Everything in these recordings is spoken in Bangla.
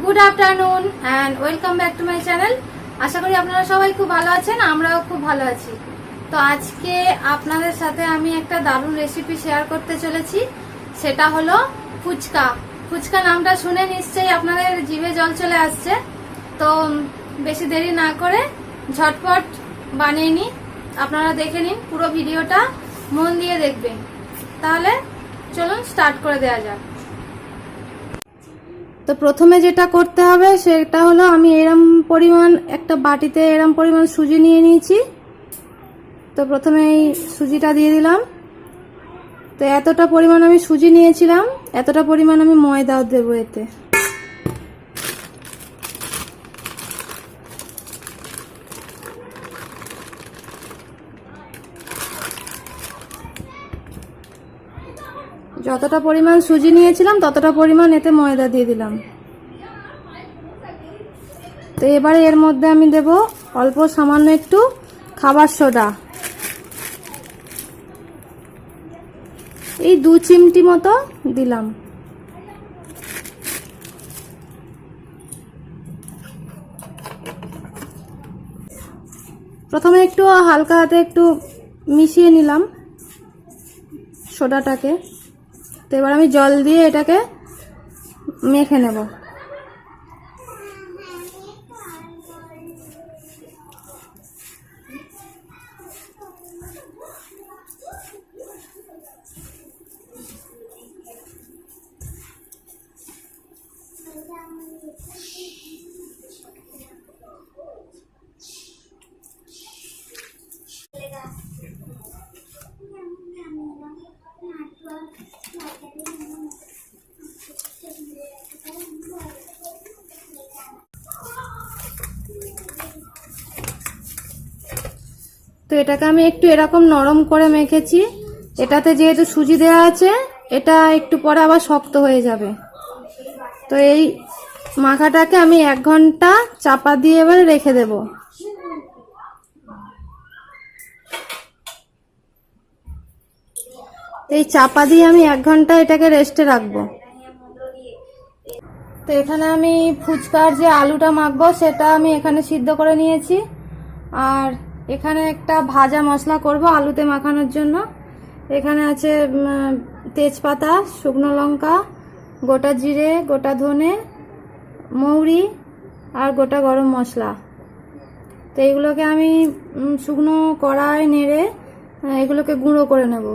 Good afternoon and welcome back to my channel আশা করি আপনারা সবাই খুব ভালো আছেন, আমরাও খুব ভালো আছি। তো আজকে আপনাদের সাথে আমি একটা দারুণ রেসিপি শেয়ার করতে চলেছি, সেটা হলো ফুচকা। ফুচকা নামটা শুনে নিশ্চয়ই আপনাদের জিভে জল চলে আসছে। তো বেশি দেরি না করে ঝটপট বানিয়ে নিই। আপনারা দেখে নিন পুরো ভিডিওটা, মন দিয়ে দেখবেন। তাহলে চলুন স্টার্ট করে দেওয়া যাক। তো প্রথমে যেটা করতে হবে সেটা হলো আমি এরম পরিমাণ একটা বাটিতে এরম পরিমাণ সুজি নিয়ে নিয়েছি। তো প্রথমে এই সুজিটা দিয়ে দিলাম। তো এতটা পরিমাণ আমি সুজি নিয়েছিলাম, এতটা পরিমাণ আমি ময়দাও দেবো এতে। যতটা পরিমাণ সুজি নিয়েছিলাম, ততটা পরিমাণ এতে ময়দা দিয়ে দিলাম। তো এবারে এর মধ্যে আমি দেব অল্প সামান্য একটু খাবার সোডা। এই দু চিমটি মতো দিলাম। প্রথমে একটু হালকা হাতে একটু মিশিয়ে নিলাম সোডাটাকে। তো এবার আমি জল দিয়ে এটাকে মেখে নেব। তো এটাকে আমি একটু এরকম নরম করে মেখেছি। এটাতে যেহেতু সুজি দেওয়া আছে, এটা একটু পরে আবার শক্ত হয়ে যাবে। তো এই মাখাটাকে আমি এক ঘণ্টা চাপা দিয়ে এবারে রেখে দেব। এই চাপা দিয়ে আমি এক ঘণ্টা এটাকে রেস্টে রাখব। তো এখানে আমি ফুচকার যে আলুটা মাখবো, সেটা আমি এখানে সিদ্ধ করে নিয়েছি। আর এখানে একটা ভাজা মশলা করব আলুতে মাখানোর জন্য। এখানে আছে তেজপাতা, শুকনো লঙ্কা, গোটা জিরে, গোটা ধনে, মৌরি আর গোটা গরম মশলা। তো এইগুলোকে আমি শুকনো কড়াই নেড়ে এগুলোকে গুঁড়ো করে নেব।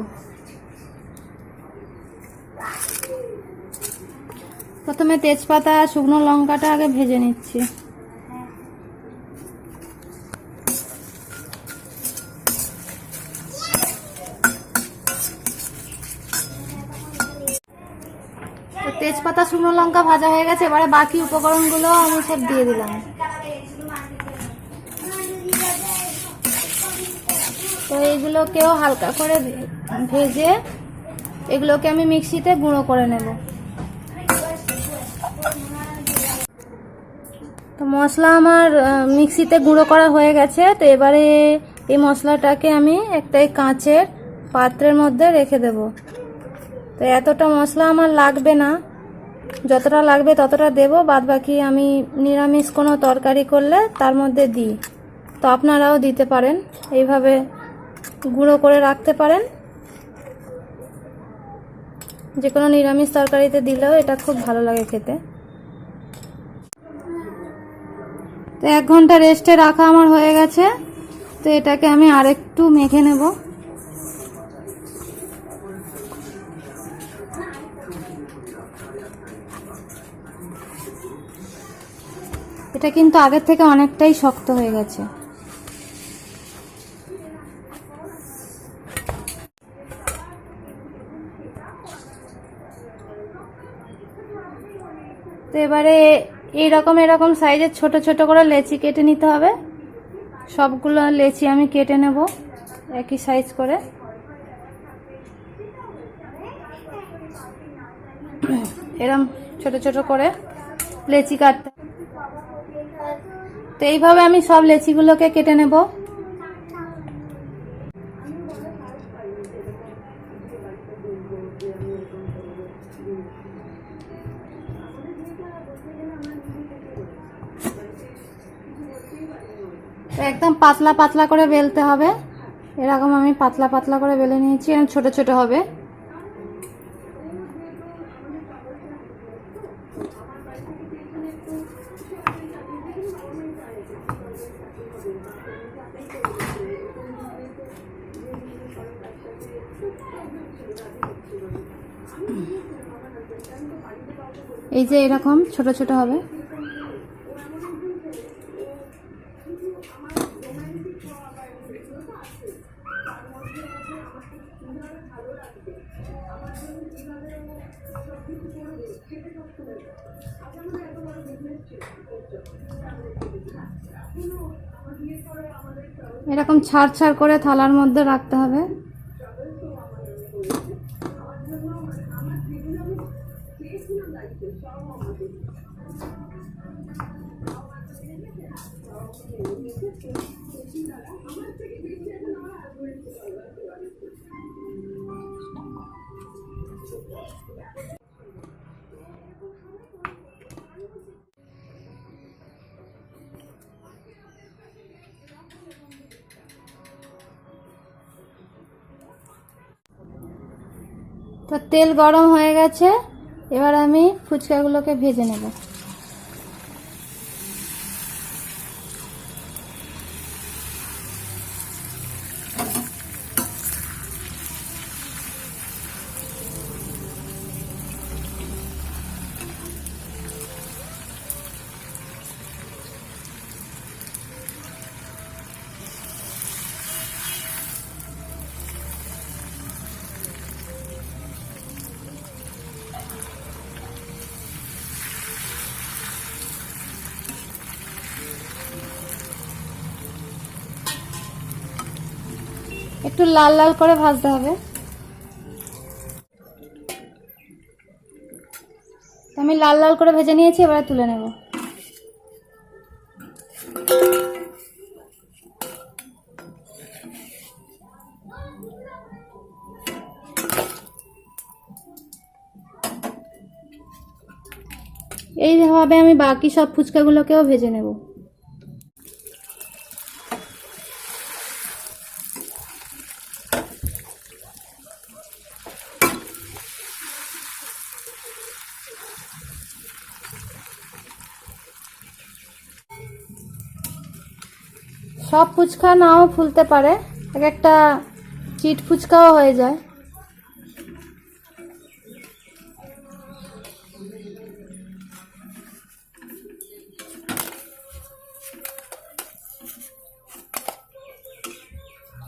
প্রথমে তেজপাতা, শুকনো লঙ্কাটা আগে ভেজে নিচ্ছি। শুকনো লঙ্কা ভাজা হয়ে গেছে, এবারে বাকি উপকরণগুলো আমি সব দিয়ে দিলাম। তো এইগুলোকেও হালকা করে ভেজে এগুলোকে আমি মিক্সিতে গুঁড়ো করে নেব। তো মশলা আমার মিক্সিতে গুঁড়ো করা হয়ে গেছে, তো এবারে এই মশলাটাকে আমি একটা কাঁচের পাত্রের মধ্যে রেখে দেব। তো এতটা মশলা আমার লাগবে না। যতটা লাগবে ততটা দেব বাদ বাকি আমি নিরামিষ কোনো তরকারি করলে তার মধ্যে দিই। তো আপনারাও দিতে পারেন, এইভাবে গুঁড়ো করে রাখতে পারেন। যে কোনো নিরামিষ তরকারিতে দিলেও এটা খুব ভালো লাগে খেতে। তো এক ঘণ্টা রেস্টে রাখা আমার হয়ে গেছে। তো এটাকে আমি আরেকটু মেখে নেব। এটা কিন্তু আগের থেকে অনেকটাই শক্ত হয়ে গেছে। তো এবারে এইরকম এরকম সাইজের ছোট ছোট করে লেচি কেটে নিতে হবে। সবগুলো লেচি আমি কেটে নেব একই সাইজ করে। এরম ছোট ছোট করে লেচি কাটতে তো এইভাবে আমি সব লেচিগুলোকে কেটে নেব। একদম পাতলা পাতলা করে বেলতে হবে। এরকম আমি পাতলা পাতলা করে বেলে নিয়েছি এবং ছোট ছোট হবে। এই যে এরকম ছোট ছোট হবে। এরকম ছাড় ছাড় করে থালার মধ্যে রাখতে হবে। তো তেল গরম হয়ে গেছে এবার আমি ফুচকাগুলোকে ভেজে নেব। একটু লাল লাল করে ভাজতে হবে। আমি লাল লাল করে ভেজে নিয়েছি, এবারে তুলে নেব। এইভাবে আমি বাকি সব ফুচকাগুলোকেও ভেজে নেব। সব ফুচকা নাও ফুলতে পারে। এক একটা চিট ফুচকাও হয়ে যায়।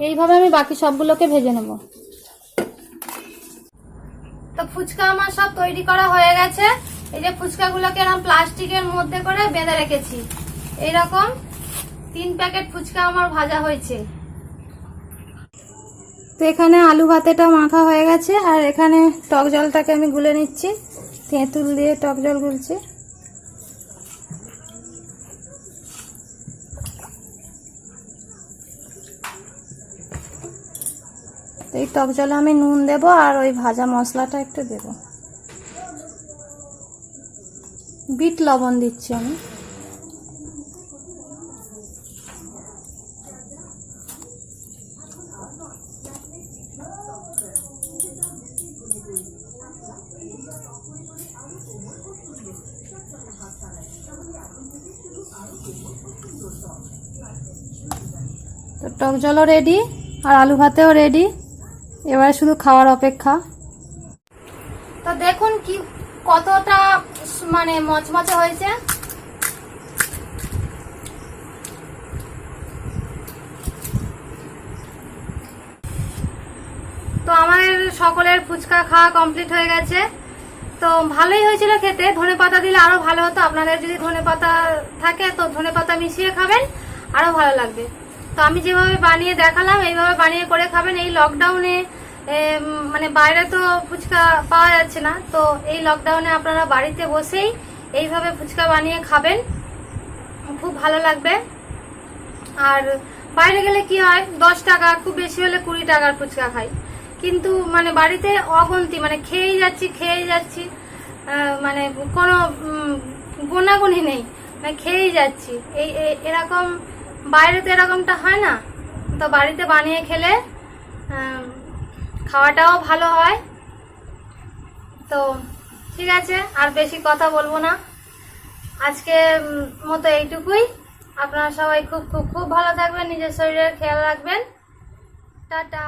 এইভাবে আমি বাকি সবগুলোকে ভেজে নেব। তো ফুচকা আমার সব তৈরি করা হয়ে গেছে। এই যে ফুচকাগুলোকে এরকম প্লাস্টিকের মধ্যে করে বেঁধে রেখেছি। এইরকম তিন প্যাকেট ফুচকা আমার ভাজা হয়েছে। তো এখানে আলু ভাতেটা মাখা হয়ে গেছে, আর এখানে টক জলটাকে আমি গুলে নিচ্ছি। তেঁতুল দিয়ে টক জল গুলছি। এই টক জলে আমি নুন দেব, আর ওই ভাজা মশলাটা একটু দেব। বিট লবণ দিচ্ছি আমি। টক জলও রেডি আর আলু ভাতেও রেডি এবারে শুধু খাওয়ার অপেক্ষা। তো দেখুন কি, কতটা মানে মচমচে হয়েছে। তো আমাদের সকলের ফুচকা খাওয়া কমপ্লিট হয়ে গেছে। তো ভালোই হয়েছিল খেতে, ধনে পাতা দিলে আরও ভালো হতো। আপনাদের যদি ধনে পাতা থাকে, তো ধনে পাতা মিশিয়ে খাবেন, আরও ভালো লাগবে। তো আমি যেভাবে বানিয়ে দেখালাম, এইভাবে বানিয়ে করে খাবেন। এই লকডাউনে মানে বাইরে তো ফুচকা পাওয়া যাচ্ছে না, তো এই লকডাউনে আপনারা বাড়িতে বসেই এইভাবে ফুচকা বানিয়ে খাবেন। খুব ভালো লাগবে। আর বাইরে গেলে কি হয়, দশ টাকা, খুব বেশি হলে কুড়ি টাকার ফুচকা খাই। কিন্তু মানে বাড়িতে অগন্তি মানে খেয়েই যাচ্ছি খেয়েই যাচ্ছি মানে কোনো গোনাগুনি নেই মানে খেয়েই যাচ্ছি। এই এরকম বাইরে তো এরকমটা হয় না। তো বাড়িতে বানিয়ে খেলে খাওয়াটাও ভালো হয়। তো ঠিক আছে, আর বেশি কথা বলব না। আজকে মতো এইটুকুই। আপনারা সবাই খুব খুব খুব ভালো থাকবেন, নিজের শরীরের খেয়াল রাখবেন। টাটা।